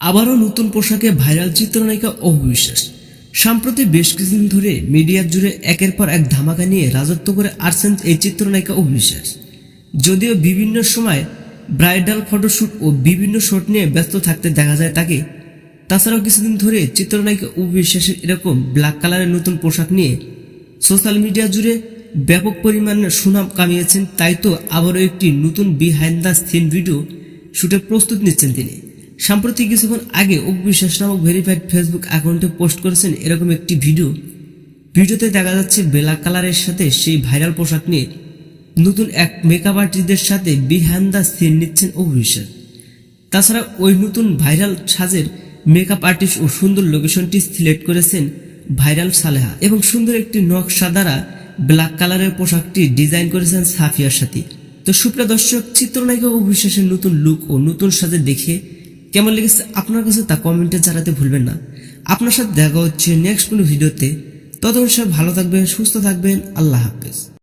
আবারও নতুন পোশাকে ভাইরাল চিত্রনায়িকা অবিশ্বাস সম্প্রতি বেশ কিছুদিন ধরে মিডিয়া জুড়ে একের পর এক ধামাকা নিয়ে রাজত্ব করে আসছেন এই চিত্রনায়িকা অবিশ্বাস যদিও বিভিন্ন সময় ব্রাইডাল ফটোশ্যুট ও বিভিন্ন শট নিয়ে ব্যস্ত থাকতে দেখা যায় তাকে, তাছাড়াও কিছুদিন ধরে চিত্রনায়িকা অবিশ্বাসের এরকম ব্ল্যাক কালারের নতুন পোশাক নিয়ে সোশ্যাল মিডিয়া জুড়ে ব্যাপক পরিমাণে সুনাম কামিয়েছেন, তাই তো আবারও একটি নতুন বিহাইন্ড দ্য সিন ভিডিও শুটে প্রস্তুত নিচ্ছেন তিনি। সাম্প্রতিক কিছুক্ষণ আগে অবিশ্বাস নামক ভেরিফাইড ফেসবুক অ্যাকাউন্টে পোস্ট করেছেন এরকম একটি ভিডিও। ভিডিওতে দেখা যাচ্ছে ব্ল্যাক কালারের সাথে সেই ভাইরাল পোশাক নিয়ে নতুন এক মেকআপ আর্টিস্টদের সাথে বিহাইন্ড দ্য সিন নিচ্ছেন অবিশ্বাস তাছাড়া ওই নতুন ভাইরাল সাজের মেকআপ আর্টিস্ট ও সুন্দর লোকেশনটি সিলেক্ট করেছেন ভাইরাল সালেহা এবং সুন্দর একটি নকশা দ্বারা ব্ল্যাক কালারের পোশাকটি ডিজাইন করেছেন সাফিয়ার সাথে। তো সুপ্রিয় দর্শক, চিত্রনায়িকা অভিশ্বাসের নতুন লুক ও নতুন সাজে দেখে কেমন লেগেছে আপনার কাছে তা কমেন্টে জানাতে ভুলবেন না। আপনার সাথে দেখা হচ্ছে নেক্সট কোনো ভিডিওতে ততক্ষণ সব ভালো থাকবেন, সুস্থ থাকবেন, আল্লাহ হাফেজ।